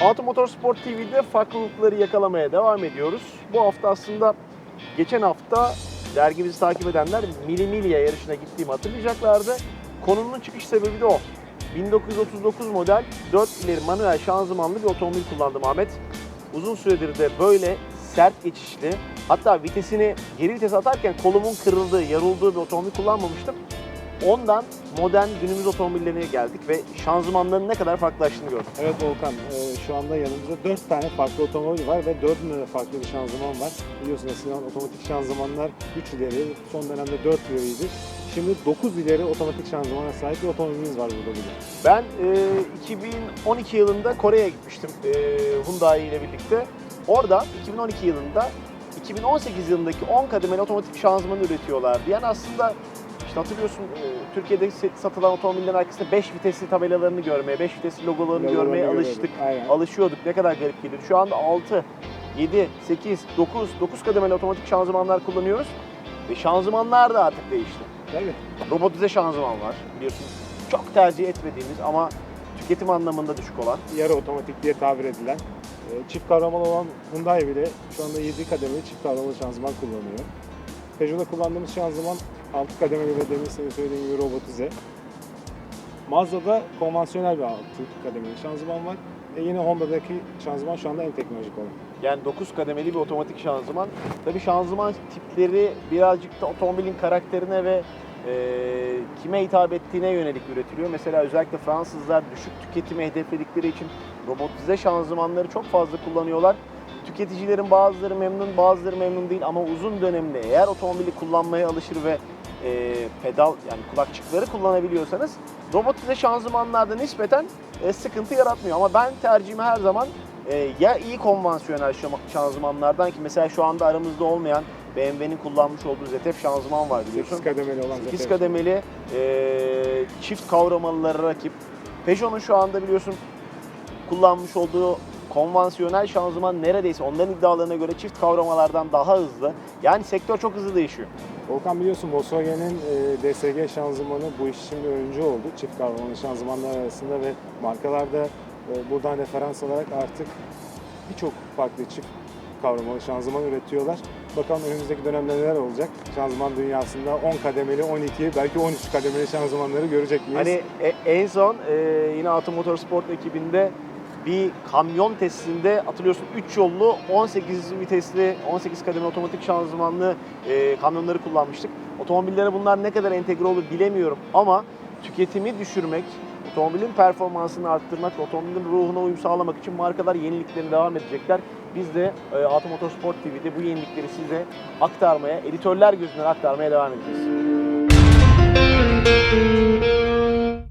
Automotor Sport TV'de farklılıkları yakalamaya devam ediyoruz. Bu hafta aslında geçen hafta dergimizi takip edenler Mili Milia yarışına gittiğimi hatırlayacaklardı. Konunun çıkış sebebi de o. 1939 model 4 ileri manuel şanzımanlı bir otomobil kullandım Ahmet. Uzun süredir de böyle sert geçişli, hatta vitesini geri vites atarken kolumun kırıldığı, yarıldığı bir otomobil kullanmamıştım. Ondan modern günümüz otomobillerine geldik ve şanzımanların ne kadar farklılaştığını gördük. Evet Volkan, e, şu anda yanımızda 4 tane farklı otomobil var ve 4'ünde de farklı bir şanzıman var. Biliyorsun eskiden otomatik şanzımanlar 3 ileri, son dönemde 4 ileriydi. Şimdi 9 ileri otomatik şanzımana sahip bir otomobilimiz var burada bugün. Ben e, 2012 yılında Kore'ye gitmiştim e, Hyundai ile birlikte. Orada 2012 yılında 2018 yılındaki 10 kademeli otomatik şanzımanı üretiyorlardı. Yani aslında işte hatırlıyorsun e, Türkiye'de satılan otomobillerin arkasında 5 vitesli tabelalarını görmeye, 5 vitesli logolarını Logolarını görmeye görüyorduk, alıştık. aynen. Alışıyorduk. Ne kadar garip geliyor. Şu anda 6, 7, 8, 9, 9 kademeli otomatik şanzımanlar kullanıyoruz. Ve şanzımanlar da artık değişti. Tabii. Robotize şanzıman var biliyorsunuz. Çok tercih etmediğimiz ama tüketim anlamında düşük olan. Yarı otomatik diye tabir edilen, e, çift kavramalı olan Hyundai bile şu anda 7 kademeli çift kavramalı şanzıman kullanıyor. Peugeot'da kullandığımız şanzıman 6 kademeli ve demin senin söylediğin gibi robotize. Mazda'da konvansiyonel bir 6 kademeli şanzıman var. E yine Honda'daki şanzıman şu anda en teknolojik olan. Yani 9 kademeli bir otomatik şanzıman. Tabii şanzıman tipleri birazcık da otomobilin karakterine ve e, kime hitap ettiğine yönelik üretiliyor. Mesela özellikle Fransızlar düşük tüketimi hedefledikleri için robotize şanzımanları çok fazla kullanıyorlar. Tüketicilerin bazıları memnun, bazıları memnun değil ama uzun dönemde eğer otomobili kullanmaya alışır ve e, pedal yani kulakçıkları kullanabiliyorsanız robotize şanzımanlarda nispeten e, sıkıntı yaratmıyor. Ama ben tercihimi her zaman e, ya iyi konvansiyonel şanzımanlardan ki mesela şu anda aramızda olmayan BMW'nin kullanmış olduğu ZF şanzıman var biliyorsun. 8 kademeli olan 8 ZF. kademeli e, çift kavramalılara rakip. Peugeot'un şu anda biliyorsun kullanmış olduğu konvansiyonel şanzıman neredeyse onların iddialarına göre çift kavramalardan daha hızlı. Yani sektör çok hızlı değişiyor. Volkan biliyorsun Volkswagen'in e, DSG şanzımanı bu iş için bir öncü oldu. Çift kavramalı şanzımanlar arasında ve markalarda e, buradan referans alarak artık birçok farklı çift kavramalı şanzıman üretiyorlar. Bakalım önümüzdeki dönemde neler olacak? Şanzıman dünyasında 10 kademeli, 12, belki 13 kademeli şanzımanları görecek miyiz? Hani e, en son e, yine Automotor Sport ekibinde bir kamyon testinde hatırlıyorsun 3 yollu 18 vitesli 18 kademe otomatik şanzımanlı e, kamyonları kullanmıştık. Otomobillere bunlar ne kadar entegre olur bilemiyorum ama tüketimi düşürmek, otomobilin performansını arttırmak, otomobilin ruhuna uyum sağlamak için markalar yeniliklerine devam edecekler. Biz de e, Automotor Sport TV'de bu yenilikleri size aktarmaya, editörler gözünden aktarmaya devam edeceğiz.